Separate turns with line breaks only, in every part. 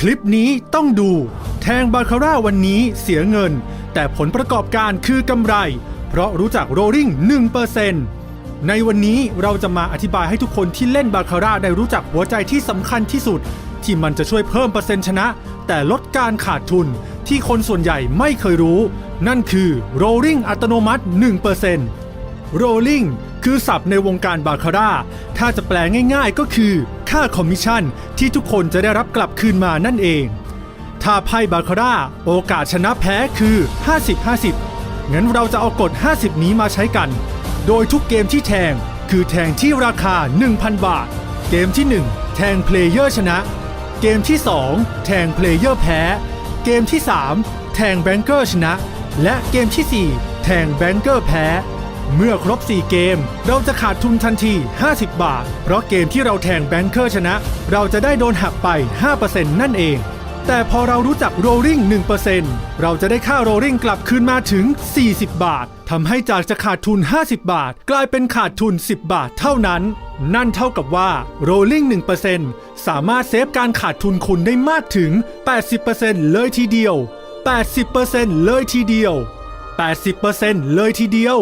คลิปนี้ต้องดู แทงบาคาร่าวันนี้เสียเงิน แต่ผลประกอบการคือกำไร เพราะรู้จักโรลลิง1%ในวันนี้เราจะมาอธิบายให้ทุกคนที่เล่นบาคาร่าได้รู้จักหัวใจที่สำคัญที่สุด ที่มันจะช่วยเพิ่มเปอร์เซ็นต์ชนะ แต่ลดการขาดทุน ที่คนส่วนใหญ่ไม่เคยรู้ นั่นคือโรลลิงอัตโนมัติ 1% rolling คือศัพท์ในวงการบาคาร่า ถ้าจะแปลง่ายๆก็คือ ค่าคอมมิชชั่นที่ทุกคนจะได้รับกลับคืนมานั่นเอง ถ้าไพ่บาคาร่า โอกาสชนะแพ้คือ 50-50 งั้นเราจะเอากฎ 50 นี้มาใช้กัน โดยทุกเกมที่แทง คือแทงที่ราคา 1,000 บาท เกมที่ 1 แทงเพลเยอร์ชนะ เกมที่ 2 แทงเพลเยอร์แพ้ เกมที่ 3 แทงแบงเกอร์ชนะ และเกมทีสี่4 แทงแบงเกอร์แพ้ เมื่อครบ 4 เกม เราจะขาดทุนทันที 50 บาท เพราะเกมที่เราแทงแบงเกอร์ชนะ เราจะได้โดนหักไป 5%นั่นเอง แต่พอเรารู้จักโรลลิง1%เราจะได้ค่าโรลลิงกลับคืนมาถึง 40 บาททำให้จากจะขาดทุน 50 บาท กลายเป็นขาดทุน 10 บาทเท่านั้น นั่นเท่ากับว่าโรลลิง1%สามารถเซฟการขาดทุนคุณได้มากถึง 80%เลยทีเดียว 80%เลยทีเดียว 80%เลยทีเดียว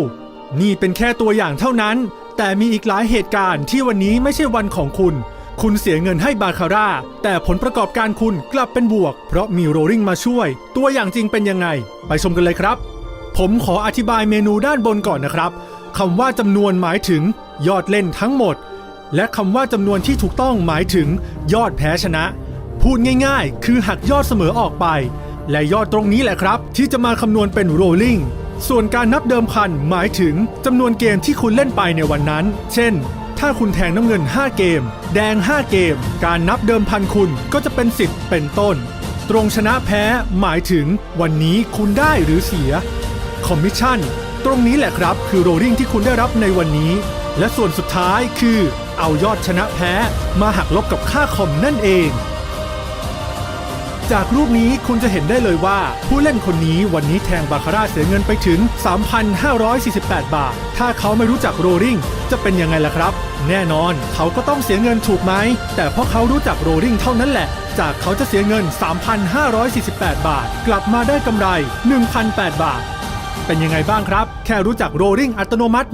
นี่เป็นแค่ตัวอย่างเท่านั้น แต่มีอีกหลายเหตุการณ์ที่วันนี้ไม่ใช่วันของคุณ คุณเสียเงินให้บาคาร่า แต่ผลประกอบการคุณกลับเป็นบวก เพราะมีโรลลิงมาช่วย ตัวอย่างจริงเป็นยังไง ไปชมกันเลยครับ ผมขออธิบายเมนูด้านบนก่อนนะครับคำว่าจำนวนหมายถึง ยอดเล่นทั้งหมด และคำว่าจำนวนที่ถูกต้องหมายถึง ยอดแพ้ชนะ พูดง่าย ๆ คือหักยอดเสมอออกไป และยอดตรงนี้แหละครับ ที่จะมาคำนวณเป็น rolling ส่วนการนับเดิมพันหมายถึงจำนวนเกมที่คุณเล่นไปในวันนั้น เช่น ถ้าคุณแทงน้ำเงิน 5 เกม แดง 5 เกม การนับเดิมพันคุณก็จะเป็น10เป็นต้น ตรงชนะแพ้หมายถึงวันนี้คุณได้หรือเสีย คอมมิชชั่น ตรงนี้แหละครับคือโรลลิงที่คุณได้รับในวันนี้ และส่วนสุดท้ายคือ เอายอดชนะแพ้ มาหักลบกับค่าคอมนั่นเอง จากรูปนี้คุณจะเห็นได้เลยว่า ผู้เล่นคนนี้วันนี้แทงบาคาร่าเสียเงินไปถึง 3,548 บาท ถ้าเขาไม่รู้จักโรลิงจะเป็นยังไงล่ะครับ แน่นอนเขาก็ต้องเสียเงินถูกไหม แต่เพราะเขารู้จักโรลิงเท่านั้นแหละ จากเขาจะเสียเงิน 3,548 บาท กลับมาได้กำไร 1,008 บาท เป็นยังไงบ้างครับ แค่รู้จักโรลลิงอัตโนมัติ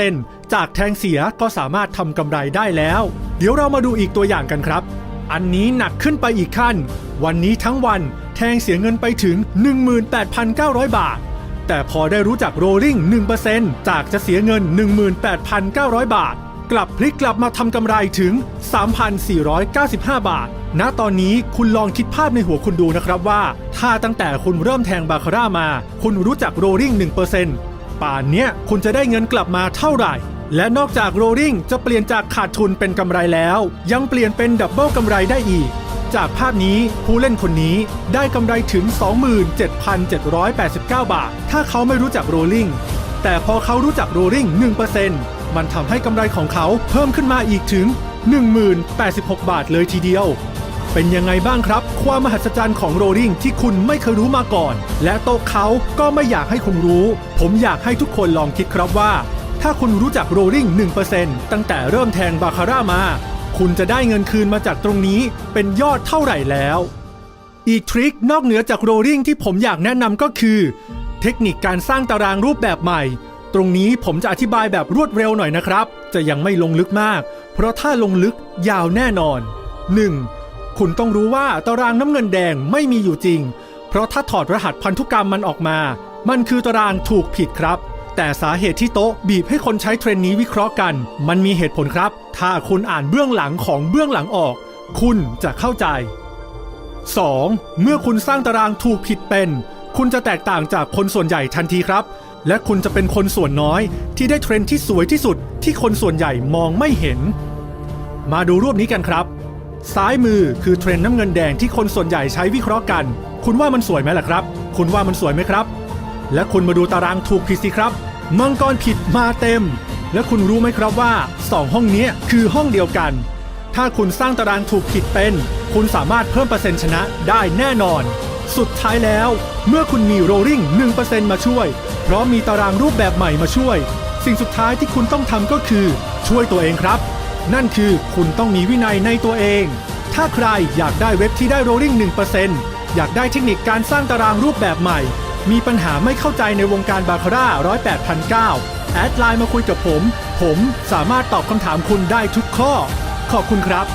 1%จากแทงเสียก็สามารถทำกำไรได้แล้ว เดี๋ยวเรามาดูอีกตัวอย่างกันครับ อันนี้หนักขึ้นไปอีกขั้น วันนี้ทั้งวันแทงเสียเงินไปถึง 18,900 บาท แต่พอได้รู้จักโรลลิง1%จากจะเสียเงิน 18,900 บาท กลับพลิกกลับมาทำกำไรถึง 3,495 บาท ณ ตอนนี้คุณลองคิดภาพในหัวคุณดูนะครับว่า ถ้าตั้งแต่คุณเริ่มแทงบาคาร่ามา คุณรู้จักโรลลิง1%ป่านเนี้ยคุณจะได้เงินกลับมาเท่าไหร่ และนอกจากโรลลิงจะเปลี่ยนจากขาดทุนเป็นกำไรแล้ว ยังเปลี่ยนเป็นดับเบิลกำไรได้อีก จากภาพนี้ผู้เล่นคนนี้ได้กำไรถึง 27,789 บาท ถ้าเขาไม่รู้จักโรลลิงแต่พอเขารู้จักโรลลิง1%มันทำให้กำไรของเขาเพิ่มขึ้นมาอีกถึง 1086 บาทเลยทีเดียว เป็นยังไงบ้างครับ ความมหัศจรรย์ของโรลลิงที่คุณไม่เคยรู้มาก่อน และโต๊ะเขาก็ไม่อยากให้คุณรู้ ผมอยากให้ทุกคนลองคิดครับว่า ถ้าคุณรู้จักโรลลิง1%ตั้งแต่เริ่มแทงบาคาร่ามา คุณจะได้เงินคืนมาจากตรงนี้เป็นยอดเท่าไหร่แล้ว อีกทริคนอกเหนือจากโรลลิงที่ผมอยากแนะนำก็คือ เทคนิคการสร้างตารางรูปแบบใหม่ ตรงนี้ผมจะอธิบายแบบรวดเร็วหน่อยนะครับ จะยังไม่ลงลึกมาก เพราะถ้าลงลึกยาวแน่นอน 1. คุณต้องรู้ว่าตารางน้ำเงินแดงไม่มีอยู่จริง เพราะถ้าถอดรหัสพันธุกรรมมันออกมา มันคือตารางถูกผิดครับ แต่สาเหตุที่โต๊ะบีบให้คนใช้เทรนนี้วิเคราะห์กัน มันมีเหตุผลครับ ถ้าคุณอ่านเบื้องหลังของเบื้องหลังออก คุณจะเข้าใจ 2. เมื่อคุณสร้างตารางถูกผิดเป็น คุณจะแตกต่างจากคนส่วนใหญ่ทันทีครับ และคุณจะเป็นคนส่วนน้อย ที่ได้เทรนที่สวยที่สุดที่คนส่วนใหญ่มองไม่เห็น มาดูรูปนี้กันครับ ซ้ายมือคือเทรนน้ำเงินแดงที่คนส่วนใหญ่ใช้วิเคราะห์กัน คุณว่ามันสวยไหมล่ะครับ คุณว่ามันสวยไหมครับ และคุณมาดูตารางถูกผิดสิครับ มังกรผิดมาเต็ม และคุณรู้ไหมครับว่า 2 ห้องนี้คือห้องเดียวกัน ถ้าคุณสร้างตารางถูกผิดเป็น คุณสามารถเพิ่มเปอร์เซ็นต์ชนะได้แน่นอน สุดท้ายแล้ว เมื่อคุณมีโรลลิ่ง1%มาช่วย เพราะมีตารางรูปแบบใหม่มาช่วย สิ่งสุดท้ายที่คุณต้องทำก็คือ ช่วยตัวเองครับ นั่นคือคุณต้องมีวินัยในตัวเอง ถ้าใครอยากได้เว็บที่ได้โรลลิ่ง1%อยากได้เทคนิคการสร้างตารางรูปแบบใหม่ มีปัญหาไม่เข้าใจในวงการบาคาร่า108,009แอดไลน์มาคุยกับผม ผมสามารถตอบคำถามคุณได้ทุกข้อ ขอบคุณครับ